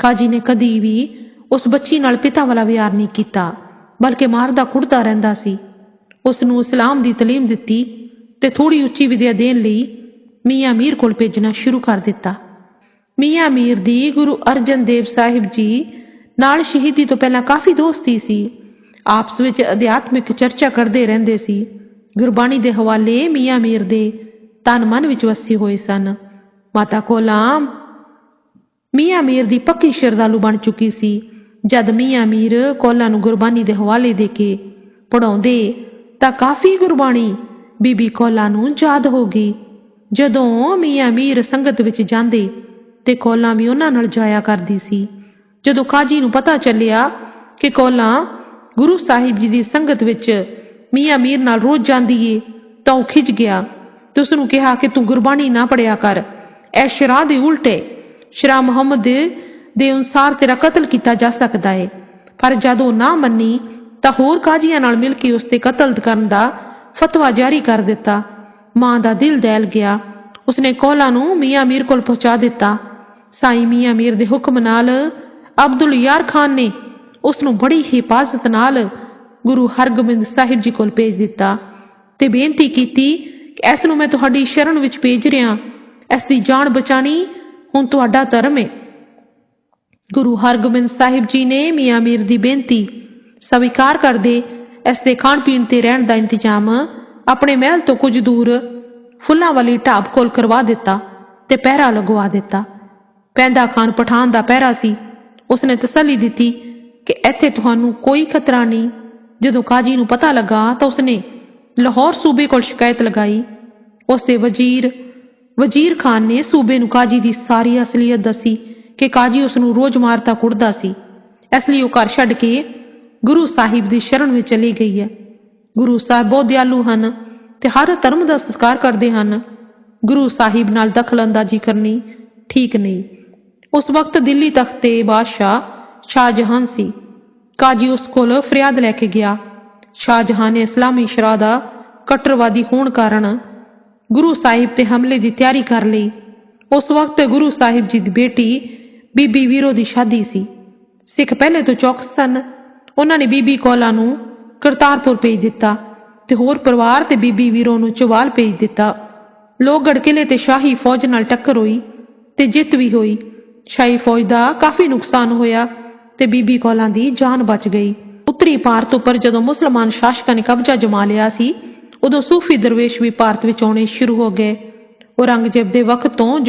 ਕਾਜੀ ਨੇ ਕਦੀ ਵੀ ਉਸ ਬੱਚੀ ਨਾਲ ਪਿਤਾ ਵਾਲਾ ਵਿਹਾਰ ਨਹੀਂ ਕੀਤਾ, ਬਲਕਿ ਮਾਰਦਾ ਕੁੱਟਦਾ ਰਹਿੰਦਾ ਸੀ। ਉਸ ਨੂੰ ਇਸਲਾਮ ਦੀ ਤਾਲੀਮ ਦਿੱਤੀ ਤੇ ਥੋੜੀ ਉੱਚੀ ਵਿਦਿਆ ਦੇਣ ਲਈ ਮੀਆਂ ਮੀਰ ਕੋਲ ਭੇਜਣਾ ਸ਼ੁਰੂ ਕਰ ਦਿੱਤਾ। ਮੀਆਂ ਮੀਰ ਦੀ ਗੁਰੂ ਅਰਜਨ ਦੇਵ ਸਾਹਿਬ ਜੀ ਨਾਲ ਸ਼ਹੀਦੀ ਤੋਂ ਪਹਿਲਾਂ ਕਾਫੀ ਦੋਸਤੀ ਸੀ। ਆਪਸ ਵਿੱਚ ਅਧਿਆਤਮਿਕ ਚਰਚਾ ਕਰਦੇ ਰਹਿੰਦੇ ਸੀ। ਗੁਰਬਾਣੀ ਦੇ ਹਵਾਲੇ ਮੀਆਂ ਮੀਰ ਦੇ ਤਨ ਮਨ ਵਿੱਚ ਵਸੇ ਹੋਏ ਸਨ। ਮਾਤਾ ਕੋਲਾਮ ਮੀਆਂ ਮੀਰ ਦੀ ਪੱਕੀ ਸ਼ਰਧਾਲੂ ਬਣ ਚੁੱਕੀ ਸੀ। ਜਦ ਮੀਆਂ ਮੀਰ ਕੋਲਾਂ ਨੂੰ ਗੁਰਬਾਣੀ ਦੇ ਹਵਾਲੇ ਦੇ ਕੇ ਪੜਾਉਂਦੇ ਤਾਂ ਕਾਫੀ ਗੁਰਬਾਣੀ ਬੀਬੀ ਕੋਲਾਂ ਨੂੰ ਯਾਦ ਹੋ ਗਈ। ਜਦੋਂ ਮੀਆਂ ਮੀਰ ਸੰਗਤ ਵਿੱਚ ਜਾਂਦੇ, ਤੇ ਕੋਲਾਂ ਵੀ ਉਹਨਾਂ ਨਾਲ ਜਾਇਆ ਕਰਦੀ ਸੀ। ਜਦੋਂ ਕਾਜੀ ਨੂੰ ਪਤਾ ਚੱਲਿਆ ਕਿ ਕੋਲਾਂ ਗੁਰੂ ਸਾਹਿਬ ਜੀ ਦੀ ਸੰਗਤ ਵਿੱਚ ਮੀਆਂ ਮੀਰ ਨਾਲ ਰੋਜ਼ ਜਾਂਦੀ ਏ, ਤਾਂ ਉਹ ਖਿੱਚ ਗਿਆ। ਤੇ ਉਸ ਨੂੰ ਕਿਹਾ ਕਿ ਤੂੰ ਗੁਰਬਾਣੀ ਨਾ ਪੜਿਆ ਕਰ, ਇਹ ਸ਼ਰਾ ਦੇ ਉਲਟੇ ਸ਼ਰਾ ਮੁਹੰਮਦ ਦੇ ਅਨੁਸਾਰ ਤੇਰਾ ਕਤਲ ਕੀਤਾ ਜਾ ਸਕਦਾ ਹੈ ਪਰ ਜਦ ਉਹ ਨਾ ਮੰਨੀ, ਤਾਂ ਹੋਰ ਕਾਜ਼ੀਆਂ ਨਾਲ ਮਿਲ ਕੇ ਉਸ ਤੇ ਕਤਲ ਕਰਨ ਦਾ ਫਤਵਾ ਜਾਰੀ ਕਰ ਦਿੱਤਾ। ਮਾਂ ਦਾ ਦਿਲ ਦਹਿਲ ਗਿਆ। ਉਸਨੇ ਕੋਲਾ ਨੂੰ ਮੀਆਂ ਮੀਰ ਕੋਲ ਪਹੁੰਚਾ ਦਿੱਤਾ। ਸਾਈ ਮੀਆਂ ਮੀਰ ਦੇ ਹੁਕਮ ਨਾਲ ਅਬਦੁਲ ਯਾਰ ਖਾਨ ਨੇ ਉਸ ਨੂੰ ਬੜੀ ਹਿਫਾਜ਼ਤ ਨਾਲ ਗੁਰੂ ਹਰਗੋਬਿੰਦ ਸਾਹਿਬ ਜੀ ਕੋਲ ਭੇਜ ਦਿੱਤਾ ਤੇ ਬੇਨਤੀ ਕੀਤੀ ਕਿ ਇਸ ਨੂੰ ਮੈਂ ਤੁਹਾਡੀ ਸ਼ਰਨ ਵਿੱਚ ਭੇਜ ਰਿਹਾ। ਇਸ ਦੀ ਜਾਨ ਬਚਾਣੀ ਹੁਣ ਤੁਹਾਡਾ ਧਰਮ ਹੈ ਗੁਰੂ ਹਰਗੋਬਿੰਦ ਸਾਹਿਬ ਜੀ ਨੇ ਮੀਆਂ ਮੀਰ ਦੀ ਬੇਨਤੀ ਸਵੀਕਾਰ ਕਰਦੇ ਇਸ ਦੇ ਖਾਣ ਪੀਣ ਤੇ ਰਹਿਣ ਦਾ ਇੰਤਜ਼ਾਮ ਆਪਣੇ ਮਹਿਲ ਤੋਂ ਕੁਝ ਦੂਰ ਫੁੱਲਾਂ ਵਾਲੀ ਢਾਬ ਕੋਲ ਕਰਵਾ ਦਿੱਤਾ ਤੇ ਪਹਿਰਾ ਲਗਵਾ ਦਿੱਤਾ। ਪੈਂਦਾ ਖਾਨ ਪਠਾਨ ਦਾ ਪਹਿਰਾ ਸੀ। ਉਸਨੇ ਤਸੱਲੀ ਦਿੱਤੀ ਕਿ ਇੱਥੇ ਤੁਹਾਨੂੰ ਕੋਈ ਖਤਰਾ ਨਹੀਂ। ਜਦੋਂ ਕਾਜੀ ਨੂੰ ਪਤਾ ਲੱਗਾ ਤਾਂ ਉਸਨੇ ਲਾਹੌਰ ਸੂਬੇ ਕੋਲ ਸ਼ਿਕਾਇਤ ਲਗਾਈ। ਉਸ ਦੇ ਵਜ਼ੀਰ ਵਜ਼ੀਰ ਖਾਨ ਨੇ ਸੂਬੇ ਨੂੰ ਕਾਜੀ ਦੀ ਸਾਰੀ ਅਸਲੀਅਤ ਦੱਸੀ ਕਿ ਕਾਜੀ ਉਸ ਨੂੰ ਰੋਜ਼ ਮਾਰਤਾ ਕੁੱਟਦਾ ਸੀ। ਇਸ ਲਈ ਉਹ ਘਰ ਛੱਡ ਕੇ ਗੁਰੂ ਸਾਹਿਬ ਦੀ ਸ਼ਰਨ ਵਿੱਚ ਚਲੀ ਗਈ ਹੈ। ਗੁਰੂ ਸਾਹਿਬ ਬਹੁਤ ਦਿਆਲੂ ਹਨ ਤੇ ਹਰ ਧਰਮ ਦਾ ਸਤਿਕਾਰ ਕਰਦੇ ਹਨ। ਗੁਰੂ ਸਾਹਿਬ ਨਾਲ ਦਖਲਅੰਦਾਜ਼ੀ ਕਰਨੀ ਠੀਕ ਨਹੀਂ। ਉਸ ਵਕਤ ਦਿੱਲੀ ਤਖਤ ਤੇ ਬਾਦਸ਼ਾਹ ਸ਼ਾਹਜਹਾਨ ਸੀ। ਕਾਜੀ ਉਸ ਕੋਲ ਫਰਿਆਦ ਲੈ ਕੇ ਗਿਆ। ਸ਼ਾਹਜਹਾਨ ਨੇ ਇਸਲਾਮੀ ਸ਼ਰਾ ਦਾ ਕਟਰਵਾਦੀ ਹੋਣ ਕਾਰਨ ਗੁਰੂ ਸਾਹਿਬ ਤੇ ਹਮਲੇ ਦੀ ਤਿਆਰੀ ਕਰ ਲਈ। ਉਸ ਵਕਤ ਗੁਰੂ ਸਾਹਿਬ ਜੀ ਦੀ ਬੇਟੀ ਬੀਬੀ ਵੀਰੋ ਦੀ ਸ਼ਾਦੀ ਸੀ। ਸਿੱਖ ਪਹਿਲੇ ਤੋਂ ਚੌਕਸ ਸਨ। ਉਹਨਾਂ ਨੇ ਬੀਬੀ ਕੋਲਾ ਨੂੰ ਕਰਤਾਰਪੁਰ ਭੇਜ ਦਿੱਤਾ ਤੇ ਹੋਰ ਪਰਿਵਾਰ ਤੇ ਬੀਬੀ ਵੀਰੋ ਨੂੰ ਚਵਾਲ ਭੇਜ ਦਿੱਤਾ। ਲੋਹਗੜ੍ਹ ਕਿਲੇ ਤੇ ਸ਼ਾਹੀ ਫੌਜ ਨਾਲ ਟੱਕਰ ਹੋਈ ਤੇ ਜਿੱਤ ਵੀ ਹੋਈ। ਸ਼ਾਹੀ ਫੌਜ ਦਾ ਕਾਫੀ ਨੁਕਸਾਨ ਹੋਇਆ ਤੇ ਬੀਬੀ ਕੋਲਾਂ ਦੀ ਜਾਨ ਬਚ ਗਈ। ਉੱਤਰੀ ਭਾਰਤ ਉੱਪਰ ਜਦੋਂ ਮੁਸਲਮਾਨ ਸ਼ਾਸਕਾਂ ਨੇ ਕਬਜ਼ਾ ਜਮਾ ਲਿਆ ਸੀ ਉਦੋਂ ਸੂਫੀ ਦਰਵੇਸ਼ ਵੀ ਭਾਰਤ ਵਿੱਚ ਆਉਣੇ ਸ਼ੁਰੂ ਹੋ ਗਏ। ਔਰੰਗਜ਼ੇਬ ਦੇ ਵਕਤ ਤੋਂ ਜੋ